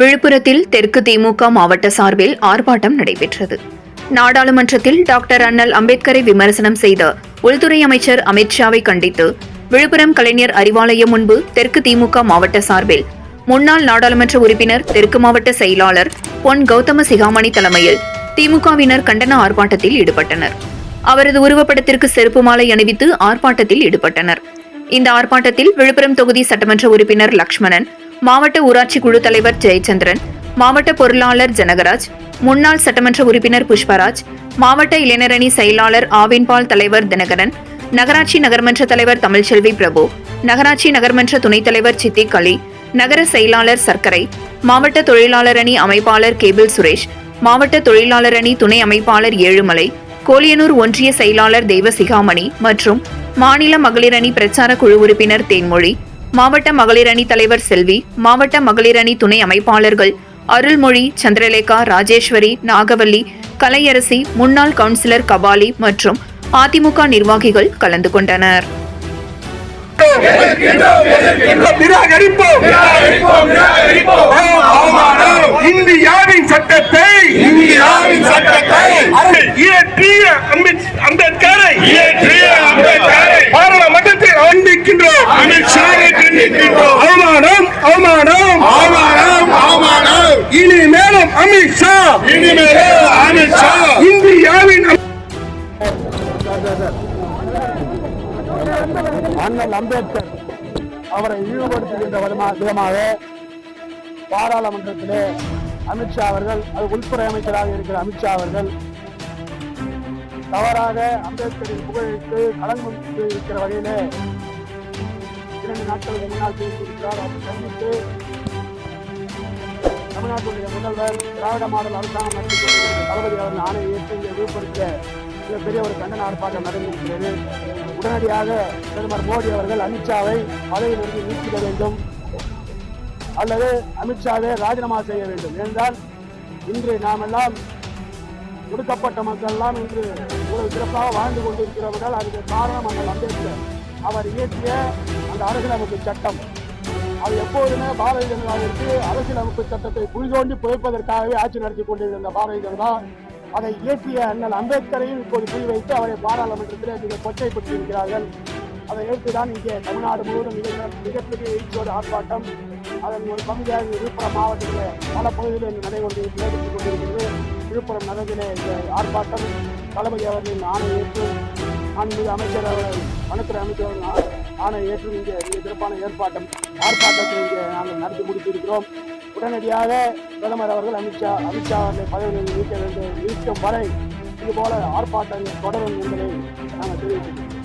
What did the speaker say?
விழுப்புரத்தில் தெற்கு திமுக மாவட்ட சார்பில் ஆர்ப்பாட்டம் நடைபெற்றது. நாடாளுமன்றத்தில் டாக்டர் அண்ணல் அம்பேத்கரை விமர்சனம் செய்த உள்துறை அமைச்சர் அமித்ஷாவை கண்டித்து விழுப்புரம் கலைஞர் அறிவாலயம் முன்பு தெற்கு திமுக மாவட்ட சார்பில் முன்னாள் நாடாளுமன்ற உறுப்பினர் தெற்கு மாவட்ட செயலாளர் பொன் கௌதம சிகாமணி தலைமையில் திமுகவினர் கண்டன ஆர்ப்பாட்டத்தில் ஈடுபட்டனர். அவரது உருவப்படத்திற்கு செருப்பு மாலை அணிவித்து ஆர்ப்பாட்டத்தில் ஈடுபட்டனர். இந்த ஆர்ப்பாட்டத்தில் விழுப்புரம் தொகுதி சட்டமன்ற உறுப்பினர் லக்ஷ்மணன் மாவட்ட ஊராட்சி குழு தலைவர் ஜெயச்சந்திரன் மாவட்ட பொருளாளர் ஜனகராஜ் முன்னாள் சட்டமன்ற உறுப்பினர் புஷ்பராஜ் மாவட்ட இளைஞரணி செயலாளர் ஆவின்பால் தலைவர் தினகரன் நகராட்சி நகர்மன்ற தலைவர் தமிழ்ச்செல்வி பிரபு நகராட்சி நகர்மன்ற துணைத் தலைவர் சித்திக் அலி நகர செயலாளர் சர்க்கரை மாவட்ட தொழிலாளர் அணி அமைப்பாளர் கேபிள் சுரேஷ் மாவட்ட தொழிலாளர் அணி துணை அமைப்பாளர் ஏழுமலை கோலியனூர் ஒன்றிய செயலாளர் தெய்வசிகாமணி மற்றும் மாநில மகளிர் அணி பிரச்சார குழு உறுப்பினர் தேன்மொழி மாவட்ட மகளிர் அணி தலைவர் செல்வி மாவட்ட மகளிர் அணி துணை அமைப்பாளர்கள் அருள்மொழி சந்திரலேகா ராஜேஸ்வரி நாகவல்லி கலையரசி முன்னாள் கவுன்சிலர் கபாலி மற்றும் அதிமுக நிர்வாகிகள் கலந்து கொண்டனர். நிராகரிப்போம். இந்தியாவின் சட்டத்தை இந்தியாவின் சட்டத்தை இயற்றிய அம்பேத்- அம்பேத்கரை இயற்றிய அம்பேத்கரை பாராளுமன்றத்தில் அமித்ஷாவை அவமானம் அவமானம். அவமானம் அவமானம். இனிமேலும் அமித்ஷா இனிமேலே அமித்ஷா இந்தியாவின் அண்ணல் அம்பேத்கர் அவரை இழிவுபடுத்துகின்ற விதமா- விதமாக பாராளுமன்றத்திலே அமித்ஷா அவர்கள் அது உள்துறை அமைச்சராக இருக்கிற அமித்ஷா அவர்கள் தவறாக அம்பேத்கரின் புகழுக்கு களங்கம் இருக்கிற வகையிலே இரண்டு நாட்களுக்கு முன்னால் பேசியிருக்கிறார் அதை கண்டித்து தமிழ்நாட்டுடைய முதல்வர் திராவிட மாடல் அரசாங்கம் நடத்தி தளபதி அவர்கள் ஆணையை ஏற்று இங்கே விழுப்புரத்தில் மிகப்பெரிய ஒரு கண்டன ஆர்ப்பாட்டம் நடந்திருக்கிறது உடனடியாக பிரதமர் மோடி அவர்கள் அமித்ஷாவை பதவியிலிருந்து நீக்கிட வேண்டும். அல்லது அமித்ஷாவை ராஜினாமா செய்ய வேண்டும். என்றால் இன்று நாம் எல்லாம் ஒடுக்கப்பட்ட மக்கள் எல்லாம் இன்று ஒரு சிறப்பாக வாழ்ந்து கொண்டிருக்கிறவர்கள். அதுக்கு காரணம் அந்த அம்பேத்கர். அவர் இயற்றிய அந்த அரசியலமைப்பு சட்டம். அது எப்போதுமே பாரதிய ஜனதாவிற்கு அரசியலமைப்பு சட்டத்தை குளிதோண்டி புதைப்பதற்காகவே ஆட்சி நடத்தி கொண்டிருந்த பாரதிய ஜனதா அதை இயற்றிய அண்ணல் அம்பேத்கரையும் இப்போது குறிவைத்து அவரை பாராளுமன்றத்தில் மிக கொச்சைப்படுத்தியிருக்கிறார்கள் அதை ஏற்றுதான் இங்கே தமிழ்நாடு முழுவதும் மிக மிகப்பெரிய எழுச்சியோடு ஆர்ப்பாட்டம் அதன் ஒரு பகுதியாக விழுப்புரம் மாவட்டத்தில் பல பகுதிகளில் இன்று நடைபெற்று நடைபெற்றுக் கொண்டிருக்கிறது. விழுப்புரம் நகரத்திலே இந்த ஆர்ப்பாட்டம் தளபதி அவர்களின் ஆணை மாண்புமிகு அமைச்சர் அவர்கள் வனத்துறை அமைச்சர் அவர்கள் ஆணை ஏற்று இங்கே மிக சிறப்பான ஏற்பாட்டம் ஆர்ப்பாட்டத்தை இங்கே நாங்கள் நடத்தி முடித்திருக்கிறோம். உடனடியாக பிரதமர் அவர்கள் அமித்ஷா அமித்ஷா அவர்களை பதவியில் நீக்க வேண்டும். நீக்கும் வரை இதுபோல ஆர்ப்பாட்டங்கள் தொடரும் என்பதை நாங்கள் தெரிவிக்கிறோம்